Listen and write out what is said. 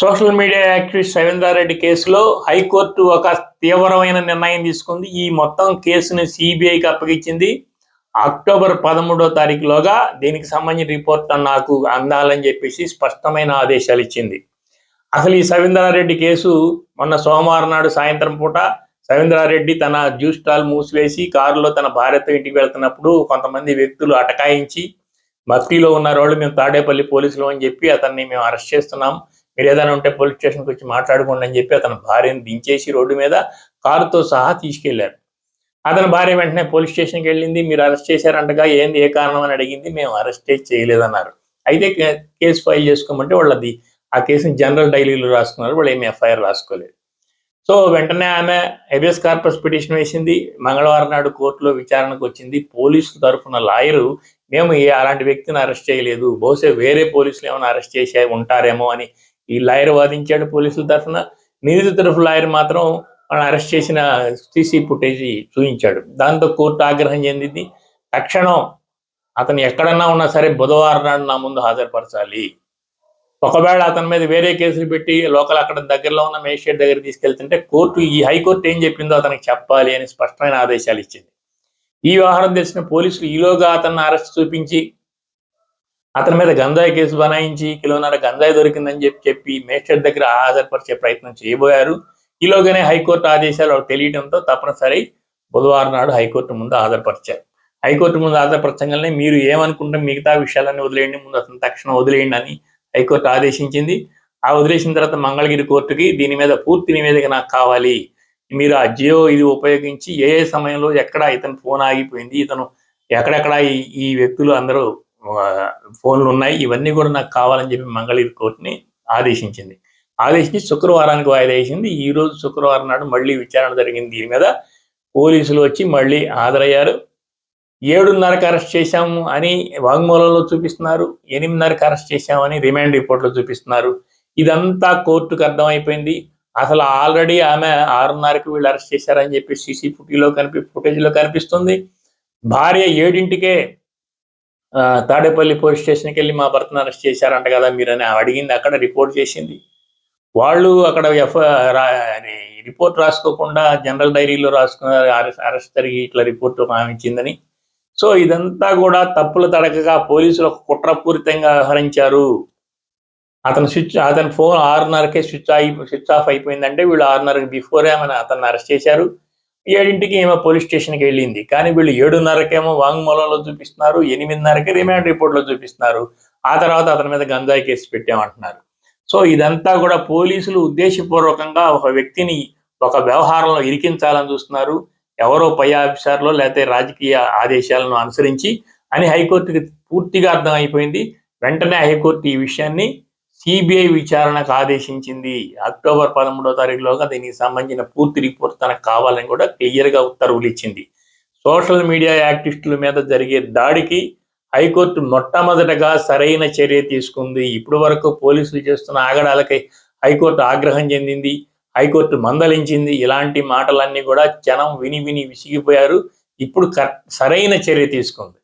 Social media activist Reddy కేసులో high court ఒక తీవ్రమైన నిర్ణయం తీసుకుంది. ఈ మొత్తం కేసుని సిబిఐకి అప్పగించింది. అక్టోబర్ పదమూడో తారీఖులోగా దీనికి సంబంధించిన రిపోర్ట్ నాకు అందాలని చెప్పేసి స్పష్టమైన ఆదేశాలు ఇచ్చింది. అసలు ఈ సవీంద్రారెడ్డి కేసు మొన్న సోమవారం నాడు సాయంత్రం పూట సవీంద్రారెడ్డి తన జ్యూస్ స్టాల్ మూసివేసి కారులో తన భార్యతో ఇంటికి వెళ్తున్నప్పుడు కొంతమంది వ్యక్తులు అటకాయించి మఫ్టీలో ఉన్న వాళ్ళు మేము తాడేపల్లి పోలీసులు అని చెప్పి అతన్ని మేము అరెస్ట్ చేస్తున్నాం. మీరు ఏదైనా ఉంటే పోలీస్ స్టేషన్కి వచ్చి మాట్లాడుకోండి అని చెప్పి అతని భార్యను దించేసి రోడ్డు మీద కారుతో సహా తీసుకెళ్ళారు. అతని భార్య వెంటనే పోలీస్ స్టేషన్కి వెళ్ళింది మీరు అరెస్ట్ చేశారంటగా ఏంది ఏ కారణం అని అడిగింది మేము అరెస్ట్ చేయలేదన్నారు. అయితే కేసు ఫైల్ చేసుకోమంటే వాళ్ళది ఆ కేసుని జనరల్ డైలీలో రాసుకున్నారు వాళ్ళు ఏమి ఎఫ్ఐఆర్ రాసుకోలేదు. సో వెంటనే ఆమె హెబియస్ కార్పస్ పిటిషన్ వేసింది మంగళవారం నాడు కోర్టులో విచారణకు వచ్చింది. పోలీసు తరఫున లాయరు మేము ఏ అలాంటి వ్యక్తిని అరెస్ట్ చేయలేదు బహుశా వేరే పోలీసులు ఏమైనా అరెస్ట్ చేసే ఉంటారేమో అని ఈ లాయర్ వాదించాడు పోలీసుల తరఫున. నిందితుల తరఫు లాయర్ మాత్రం వాళ్ళని అరెస్ట్ చేసిన సీసీ ఫుటేజ్ చూపించాడు దాంతో కోర్టు ఆగ్రహం చెందింది. తక్షణం అతను ఎక్కడన్నా ఉన్నా సరే బుధవారం నాడు నా ముందు హాజరుపరచాలి. ఒకవేళ అతని మీద వేరే కేసులు పెట్టి లోకల్ అక్కడ దగ్గరలో ఉన్న మేజిస్ట్రేట్ దగ్గర తీసుకెళ్తుంటే కోర్టు ఈ హైకోర్టు ఏం చెప్పిందో అతనికి చెప్పాలి అని స్పష్టమైన ఆదేశాలు ఇచ్చింది. ఈ వ్యవహారం తెలిసిన పోలీసులు ఈలోగా అతన్ని అరెస్ట్ చూపించి అతని మీద గంజాయి కేసు బనాయించి కిలోన్నర గంజాయి దొరికిందని చెప్పి చెప్పి మేస్టర్ దగ్గర హాజరుపరిచే ప్రయత్నం చేయబోయారు. ఈలోగానే హైకోర్టు ఆదేశాలు తెలియడంతో తప్పనిసరి బుధవారం నాడు హైకోర్టు ముందు హాజరుపరిచారు. హైకోర్టు ముందు హాజరుపరచగానే మీరు ఏమనుకుంటే మిగతా విషయాలన్నీ వదిలేయండి ముందు అతను తక్షణం వదిలేయండి అని హైకోర్టు ఆదేశించింది. ఆ వదిలేసిన తర్వాత మంగళగిరి కోర్టుకి దీని మీద పూర్తి నివేదిక నాకు కావాలి. మీరు ఆ జియో ఇది ఉపయోగించి ఏ ఏ సమయంలో ఎక్కడ ఇతను ఫోన్ ఆగిపోయింది ఇతను ఎక్కడెక్కడ ఈ ఈ వ్యక్తులు అందరూ ఫోన్లు ఉన్నాయి ఇవన్నీ కూడా నాకు కావాలని చెప్పి మంగళగిరి కోర్టుని ఆదేశించింది. ఆదేశించి శుక్రవారానికి వాయిదా వేసింది. ఈ రోజు శుక్రవారం నాడు మళ్ళీ విచారణ జరిగింది. దీని మీద పోలీసులు వచ్చి మళ్ళీ హాజరయ్యారు. ఏడున్నరకు అరెస్ట్ చేశాము అని వాంగ్మూలంలో చూపిస్తున్నారు. ఎనిమిదిన్నరకు అరెస్ట్ చేశామని రిమాండ్ రిపోర్ట్లో చూపిస్తున్నారు. ఇదంతా కోర్టుకు అర్థమైపోయింది. అసలు ఆల్రెడీ ఆమె ఆరున్నరకు వీళ్ళు అరెస్ట్ చేశారని చెప్పి సీసీ ఫుటీలో కనిపి ఫుటేజ్లో కనిపిస్తుంది. భార్య ఏడింటికే తాడేపల్లి పోలీస్ స్టేషన్కి వెళ్ళి మా భర్తను అరెస్ట్ చేశారంట కదా మీరని అడిగింది అక్కడ రిపోర్ట్ చేసింది. వాళ్ళు అక్కడ ఎఫ్ రిపోర్ట్ రాసుకోకుండా జనరల్ డైరీలో రాసుకున్న అరెస్ట్ అరెస్ట్ జరిగి ఇట్లా రిపోర్ట్ ఆమె ఇచ్చిందని సో ఇదంతా కూడా తప్పులు తడకగా పోలీసులు ఒక కుట్రపూరితంగా వ్యవహరించారు. అతను స్విచ్ అతని ఫోన్ ఆరున్నరకే స్విచ్ స్విచ్ ఆఫ్ అయిపోయిందంటే వీళ్ళు ఆరున్నరకి బిఫోరే ఆమె అతన్ని అరెస్ట్ చేశారు. ఏడింటికి ఏమో పోలీస్ స్టేషన్కి వెళ్ళింది. కానీ వీళ్ళు ఏడున్నరకేమో వాంగ్మూలంలో చూపిస్తున్నారు ఎనిమిదిన్నరకి రిమాండ్ రిపోర్ట్లో చూపిస్తున్నారు. ఆ తర్వాత అతని మీద గంజాయి కేసు పెట్టామంటున్నారు. సో ఇదంతా కూడా పోలీసులు ఉద్దేశపూర్వకంగా ఒక వ్యక్తిని ఒక వ్యవహారంలో ఇరికించాలని చూస్తున్నారు. ఎవరో పై ఆఫీసర్లో లేకపోతే రాజకీయ ఆదేశాలను అనుసరించి అని హైకోర్టుకి పూర్తిగా అర్థం అయిపోయింది. వెంటనే హైకోర్టు ఈ విషయాన్ని సిబిఐ విచారణకు ఆదేశించింది. అక్టోబర్ పదమూడో తారీఖులోగా దీనికి సంబంధించిన పూర్తి రిపోర్ట్ తనకు కావాలని కూడా క్లియర్గా ఉత్తర్వులు ఇచ్చింది. సోషల్ మీడియా యాక్టివిస్టుల మీద జరిగే దాడికి హైకోర్టు మొట్టమొదటగా సరైన చర్య తీసుకుంది. ఇప్పటి వరకు పోలీసులు చేస్తున్న ఆగడాలకై హైకోర్టు ఆగ్రహం చెందింది. హైకోర్టు మందలించింది. ఇలాంటి మాటలన్నీ కూడా జనం విని విని విసిగిపోయారు. ఇప్పుడు కర్- సరైన చర్య తీసుకుంది.